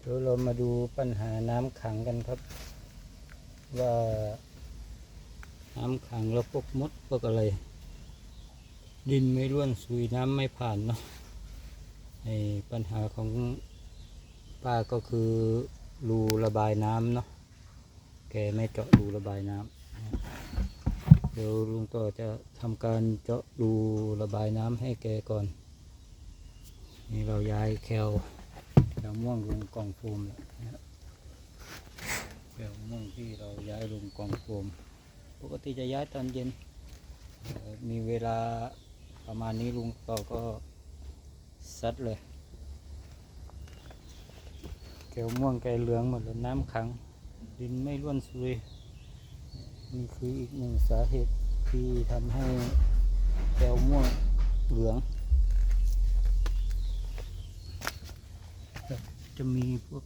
เดี๋ยวเรามาดูปัญหาน้ำขังกันครับ ว่าน้ำขังแล้วพวกมดพวกอะไร ดินไม่ร่วนซุยน้ำไม่ผ่านเนาะไอปัญหาของป้าก็คือรูระบายน้ำเนาะแกไม่เจาะรูระบายน้ำเดี๋ยวลุงต่อจะทำการเจาะรูระบายน้ำให้แกก่อนนี่เราย้ายแคล แคลม่วงลงกองโฟมแล้วนะครับแคลม่วงที่เราย้ายลงกองโฟม ปกติจะย้ายตอนเย็น มีเวลาประมาณนี้ลุงต่อก็ซัดเลยแก้วม่วงแก้เหลืองหมดแล้วน้ำขัง ดินไม่ร่วนซุยนี่คืออีกหนึ่งสาเหตุที่ทำให้แก้วม่วงเหลือง จะมีพวก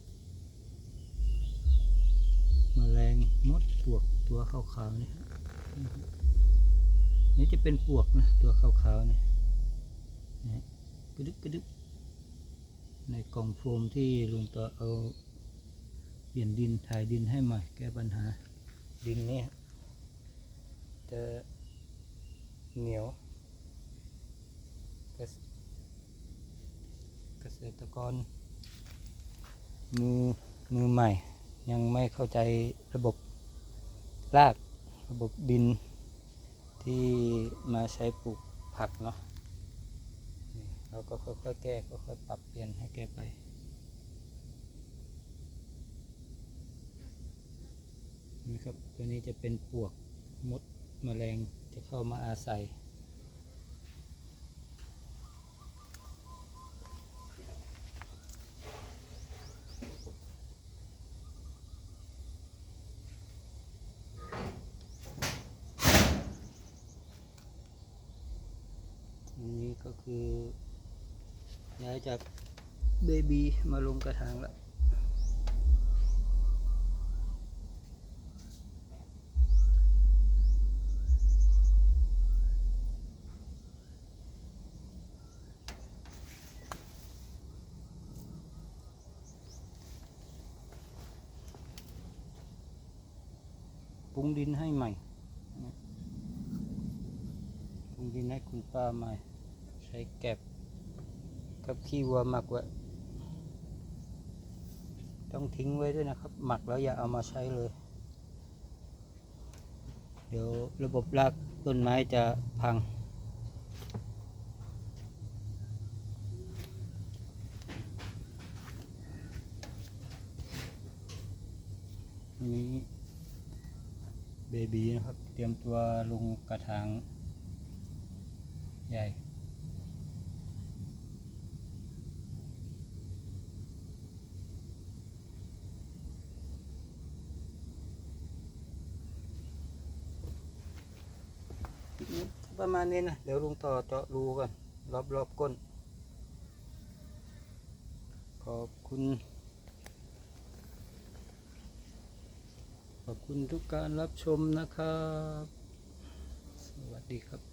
แมลงมดปวกตัวขาวๆนี่นี่จะเป็นปวกนะตัวขาวๆนี่นะกระดึบกระดึบในกล่องโฟมที่ลุงต่อเอาเปลี่ยนดินถ่ายดินให้ใหม่แก้ปัญหา ดินเนี่ยจะเหนียวเกษเกษตรกร มือมือใหม่ ยังไม่เข้าใจระบบรากระบบดินที่มาใช้ปลูกผักเนาะเราก็ค่อยๆแก้ค่อยๆปรับเปลี่ยนให้แก้ไปนี่ครับตัวนี้จะเป็นปวกมดแมลงจะเข้ามาอาศัย ทีนี้ ก็คือย้ายจากเบบีมาลงกระถางแล้วปรุงดินให้ใหม่ปรุงดินให้คุณป้าใหม่ ช้แกบกับขี้วัวหมักไว้ ต้องทิ้งไว้ด้วยนะครับ หมักแล้วอย่าเอามาใช้เลย เดี๋ยวระบบรากต้นไม้จะพัง นี้เบบีนะครับ เตรียมตัวลงกระถางใหญ่ ประมาณนี้นะเดี๋ยวลุงต่อเจาะรูก่อนรอบรอบๆก้น ขอบคุณ ขอบคุณทุกการรับชมนะครับ สวัสดีครับ